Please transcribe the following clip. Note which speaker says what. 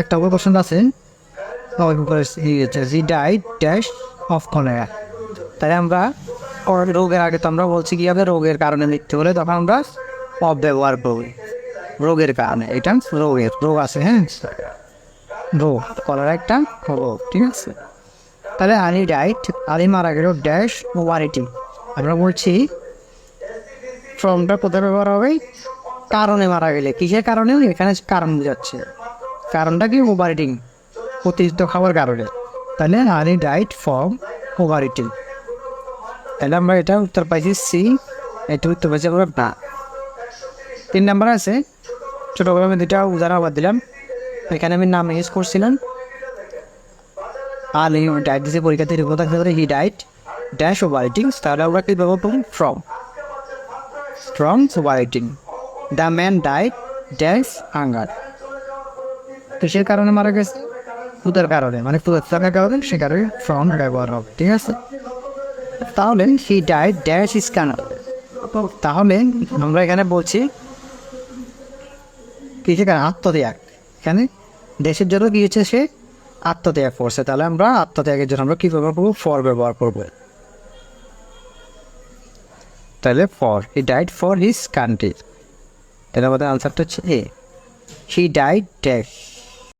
Speaker 1: একটা উপর কোশ্চেন আছে। জি ড্যাশ তাই আমরা রোগের আগে তো আমরা বলছি কি হবে রোগের কারণে মৃত্যু হলে তখন আমরা অফ ব্যবহার রোগের কারণে, এটা রোগের, রোগ আছে হ্যাঁ? রোগ কলেরা একটা রোগ, ঠিক আছে? তাহলে আলি ডাইট আলি মারা গেল ড্যাশ ওয়ারিটি আমরা বলছি ফর্মটা কোথায় ব্যবহার হবে? কারণে মারা গেলে, কিসের কারণে? এখানে কারণ বোঝাচ্ছে। কারণটা কি? ওভার ইটিং অতিরিক্ত খাওয়ার কারণে। তাহলে আনি ডাইট ফর্ম ওভার ইটিং তাহলে আমরা এটা উত্তর পাইছি সি এটা উত্তর পাইছি আমরা না। তিন নাম্বার আছে ছোটো করে আমি দুটা উদাহরণ আবার দিলাম। এখানে আমি নাম ইউজ করছিলাম। আর এই ডাইট দিতে পরীক্ষাতে রিপোর্ট থাকতে পারে হি ডাইট ড্যাশ ওভার ইটিং তাহলে আমরা কি ব্যবহার করব from strong over eating the man diet dash hunger কিসের কারণে মারা গেছে। ফুদের কারণে মানে ফুদের থাকার কারণে সে কারণে ফ্রম ব্যবহার হবে, ঠিক আছে? তাহলে হি ডাইট ড্যাশ ইস কানার তাহলে আমরা এখানে বলছি কিসের কারণে আত্মত্যাগ। এখানে দেশের জন্য কি হচ্ছে সে? আত্মত্যাগ করছে তাহলে আমরা আত্মত্যাগের জন্য আমরা কী ব্যবহার করব? ফর ব্যবহার করব। তাহলে ফর হি ডাইট ফর হিজ কান্ট্রি তাহলে আমাদের আনসারটা হচ্ছে এ হি ডাইট ড্যাশ